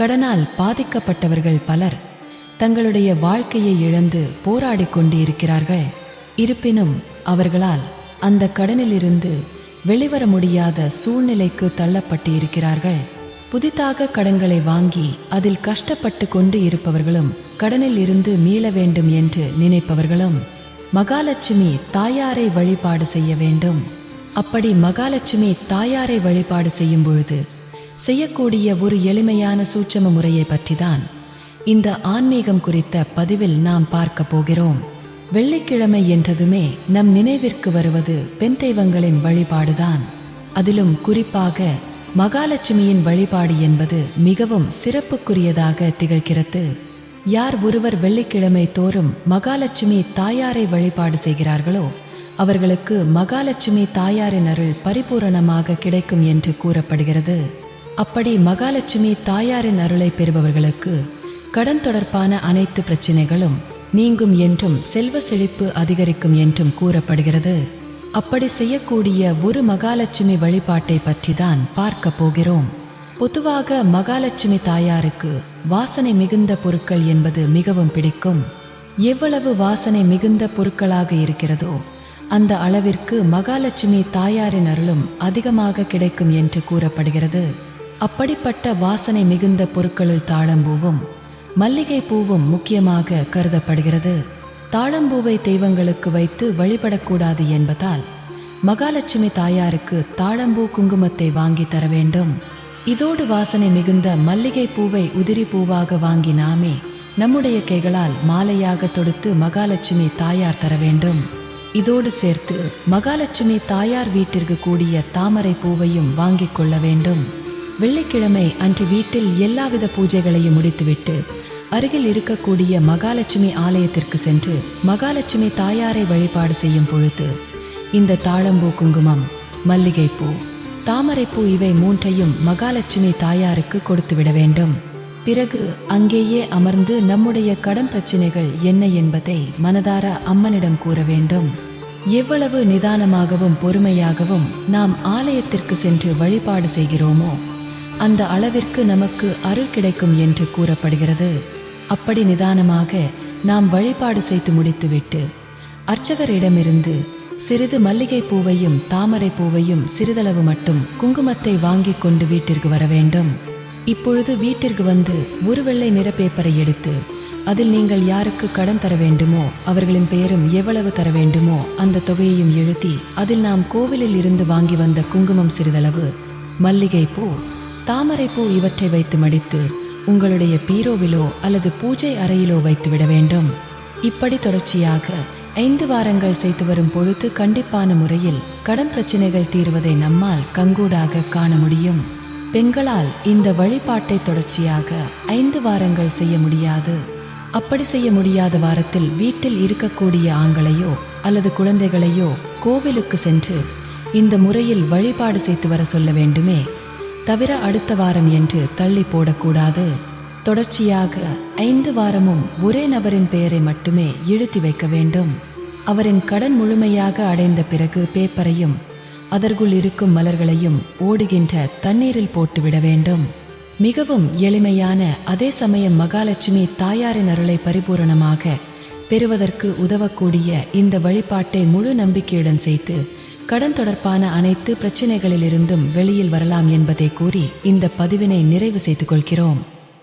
கடனால் பாதிக்கப்பட்டவர்கள் பலர் தங்களுடைய வாழ்க்கையை இழந்து போராடிக் கொண்டிருக்கிறார்கள். இருப்பினும் அவர்களால் அந்த கடனிலிருந்து வெளிவர முடியாத சூழ்நிலைக்கு தள்ளப்பட்டு இருக்கிறார்கள் புதிதாக கடன்களை வாங்கி அதில் கஷ்டப்பட்டு கொண்டு இருப்பவர்களும் கடனில் இருந்து மீள வேண்டும் என்று நினைப்பவர்களும் மகாலட்சுமி தாயாரை வழிபாடு செய்ய வேண்டும். அப்படி மகாலட்சுமி தாயாரை வழிபாடு செய்யும் பொழுது செய்யக்கூடிய ஒரு எளிமையான சூட்சம முறையை பற்றிதான் இந்த ஆன்மீகம் குறித்த பதிவில் நாம் பார்க்க போகிறோம். வெள்ளிக்கிழமை என்றதுமே நம் நினைவிற்கு வருவது பெண் தெய்வங்களின் வழிபாடுதான். அதிலும் குறிப்பாக மகாலட்சுமியின் வழிபாடு என்பது மிகவும் சிறப்புக்குரியதாக திகழ்கிறது. யார் ஒருவர் வெள்ளிக்கிழமை தோறும் மகாலட்சுமி தாயாரை வழிபாடு செய்கிறார்களோ அவர்களுக்கு மகாலட்சுமி தாயாரின் அருள் பரிபூரணமாக கிடைக்கும் என்று கூறப்படுகிறது. அப்படி மகாலட்சுமி தாயாரின் அருளை பெறுபவர்களுக்கு கடன் தொடர்பான அனைத்து பிரச்சினைகளும் நீங்கும் என்றும் செல்வ செழிப்பு அதிகரிக்கும் என்றும் கூறப்படுகிறது. அப்படி செய்யக்கூடிய ஒரு மகாலட்சுமி வழிபாட்டை பற்றி தான் பார்க்க போகிறோம். பொதுவாக மகாலட்சுமி தாயாருக்கு வாசனை மிகுந்த பொருட்கள் என்பது மிகவும் பிடிக்கும். எவ்வளவு வாசனை மிகுந்த பொருட்களாக இருக்கிறதோ அந்த அளவிற்கு மகாலட்சுமி தாயாரின் அருளும் அதிகமாக கிடைக்கும் என்று கூறப்படுகிறது. அப்படிப்பட்ட வாசனை மிகுந்த பொருட்களில் தாழம்பூவும் மல்லிகை பூவும் முக்கியமாக கருதப்படுகிறது. தாழம்பூவை தெய்வங்களுக்கு வைத்து வழிபடக்கூடாது என்பதால் மகாலட்சுமி தாயாருக்கு தாழம்பூ குங்குமத்தை வாங்கி தர வேண்டும். இதோடு வாசனை மிகுந்த மல்லிகை பூவை உதிரி பூவாக வாங்கி நாமே நம்முடைய கைகளால் மாலையாக தொடுத்து மகாலட்சுமி தாயார் தர வேண்டும். இதோடு சேர்த்து மகாலட்சுமி தாயார் வீட்டிற்கு கூடிய தாமரை பூவையும் வாங்கிக் கொள்ள வேண்டும். வெள்ளிக்கிழமை அன்று வீட்டில் எல்லாவித பூஜைகளையும் முடித்துவிட்டு அருகில் இருக்கக்கூடிய மகாலட்சுமி ஆலயத்திற்கு சென்று மகாலட்சுமி தாயாரை வழிபாடு செய்யும் பொழுது இந்த தாழம்பூ குங்குமம் மல்லிகைப்பூ தாமரைப்பூ இவை மூன்றையும் மகாலட்சுமி தாயாருக்கு கொடுத்துவிட வேண்டும். பிறகு அங்கேயே அமர்ந்து நம்முடைய கடன் பிரச்சினைகள் என்ன என்பதை மனதார அம்மனிடம் கூற வேண்டும். எவ்வளவு நிதானமாகவும் பொறுமையாகவும் நாம் ஆலயத்திற்கு சென்று வழிபாடு செய்கிறோமோ அந்த அளவிற்கு நமக்கு அருள் கிடைக்கும் என்று கூறப்படுகிறது. அப்படி நிதானமாக நாம் வழிபாடு செய்து முடித்துவிட்டு அர்ச்சகரிடமிருந்து சிறிது மல்லிகை பூவையும் தாமரை பூவையும் சிறிதளவு மட்டும் குங்குமத்தை வாங்கிக் கொண்டு வீட்டிற்கு வர வேண்டும். இப்பொழுது வீட்டிற்கு வந்து ஒரு வெள்ளை நிற பேப்பரை எடுத்து அதில் நீங்கள் யாருக்கு கடன் தர வேண்டுமோ அவர்களின் பெயரும் எவ்வளவு தர வேண்டுமோ அந்த தொகையையும் எழுதி அதில் நாம் கோவிலில் இருந்து வாங்கி வந்த குங்குமம் சிறிதளவு மல்லிகை பூ தாமரைப்பூ இவற்றை வைத்து மடித்து உங்களுடைய பீரோவிலோ அல்லது பூஜை அறையிலோ வைத்து விட வேண்டும். இப்படி தொடர்ச்சியாக ஐந்து வாரங்கள் செய்து வரும் பொழுது கண்டிப்பான முறையில் கடன் பிரச்சனைகள் தீர்வதை நம்மால் கங்கூடாக காண முடியும். பெண்களால் இந்த வழிபாட்டை தொடர்ச்சியாக ஐந்து வாரங்கள் செய்ய முடியாது. அப்படி செய்ய முடியாத வாரத்தில் வீட்டில் இருக்கக்கூடிய ஆண்களையோ அல்லது குழந்தைகளையோ கோவிலுக்கு சென்று இந்த முறையில் வழிபாடு செய்து வர சொல்ல வேண்டுமே. தவிர அடுத்த வாரம் என்று தள்ளி போடக்கூடாது. தொடர்ச்சியாக ஐந்து வாரமும் ஒரே நபரின் பெயரை மட்டுமே இழுத்தி வைக்க வேண்டும். அவரின் கடன் முழுமையாக அடைந்த பிறகு பேப்பரையும் அதற்குள் இருக்கும் மலர்களையும் ஓடுகின்ற தண்ணீரில் போட்டுவிட வேண்டும். மிகவும் எளிமையான அதே சமயம் மகாலட்சுமி தாயாரின் அருளை பரிபூரணமாக பெறுவதற்கு உதவக்கூடிய இந்த வழிபாட்டை முழு நம்பிக்கையுடன் செய்து கடன் தொடர்பான அனைத்து பிரச்சினைகளிலிருந்தும் வெளியில் வரலாம் என்பதை கூறி இந்த பதிவினை நிறைவு செய்து கொள்கிறோம்